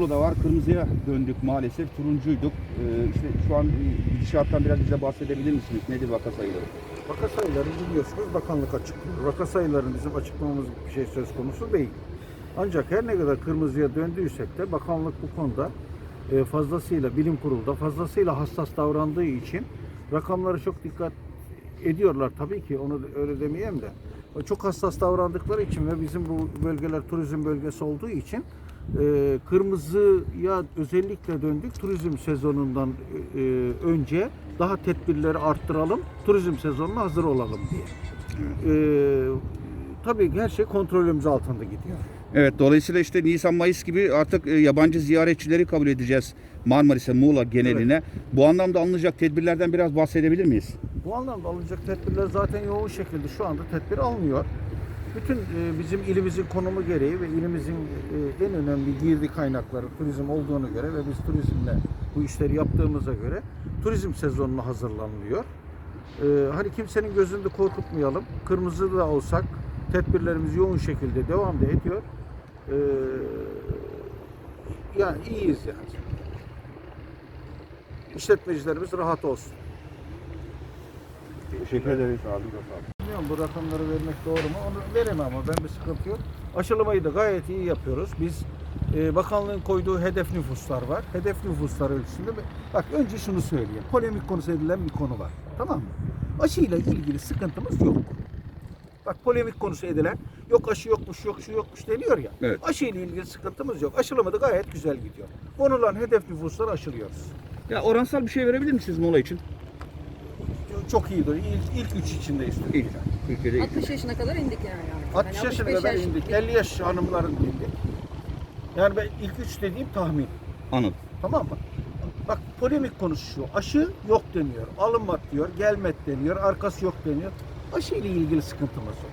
Muğla'da var. Kırmızıya döndük maalesef. Turuncuyduk. Ee, işte şu an gidişattan biraz bize bahsedebilir misiniz? Nedir vaka sayıları? Vaka sayıları biliyorsunuz bakanlık açıklıyor. Vaka sayılarını bizim açıklamamız bir şey söz konusu değil. Ancak her ne kadar kırmızıya döndüysek de bakanlık bu konuda e, fazlasıyla bilim kurulda fazlasıyla hassas davrandığı için rakamları çok dikkat ediyorlar tabii ki onu öyle demeyeyim de. Çok hassas davrandıkları için ve bizim bu bölgeler turizm bölgesi olduğu için e, kırmızıya özellikle döndük turizm sezonundan e, önce daha tedbirleri arttıralım turizm sezonuna hazır olalım diye. E, tabii her şey kontrolümüz altında gidiyor. Evet dolayısıyla işte Nisan-Mayıs gibi artık e, yabancı ziyaretçileri kabul edeceğiz Marmaris'e, Muğla geneline. Bu anlamda alınacak tedbirlerden biraz bahsedebilir miyiz? Bu anlamda alınacak tedbirler zaten yoğun şekilde şu anda tedbir alınıyor. Bütün e, bizim ilimizin konumu gereği ve ilimizin e, en önemli girdi kaynakları turizm olduğunu göre ve biz turizmle bu işleri yaptığımıza göre turizm sezonuna hazırlanılıyor. E, hani kimsenin gözünde korkutmayalım. Kırmızı da olsak tedbirlerimiz yoğun şekilde devam da ediyor. Yani iyiyiz yani. İşletmecilerimiz rahat olsun. Teşekkür ederiz abi. Bilmiyorum bu rakamları vermek doğru mu? Onu veremem ama ben bir sıkıntı yok. Aşılamayı da gayet iyi yapıyoruz. Biz e, bakanlığın koyduğu hedef nüfuslar var. Hedef nüfuslar ölçüsünde bak önce şunu söyleyeyim. Polemik konusu edilen bir konu var. Tamam mı? Aşıyla ilgili sıkıntımız yok. Bak polemik konusu edilen yok aşı yokmuş, yok şu yokmuş deniyor ya. Evet. Aşıyla ilgili sıkıntımız yok. Aşılama da gayet güzel gidiyor. Konulan hedef nüfusları aşılıyoruz. Ya oransal bir şey verebilir misiniz Muğla için? Çok iyi duruyor. İlk, ilk üç içindeyiz. İyi. Türkiye'de iyi. 60 yaşına kadar indik yani. 60 Yani yaşına 65 kadar yaş- indik. 50 yaş hanımların indik. Yani ben ilk üç dediğim tahmin. Anladım. Tamam mı? Bak polemik konusu şu. Aşı yok deniyor. Alınmak diyor. Gelmet deniyor. Arkası yok deniyor. Aşı ile ilgili sıkıntımız yok.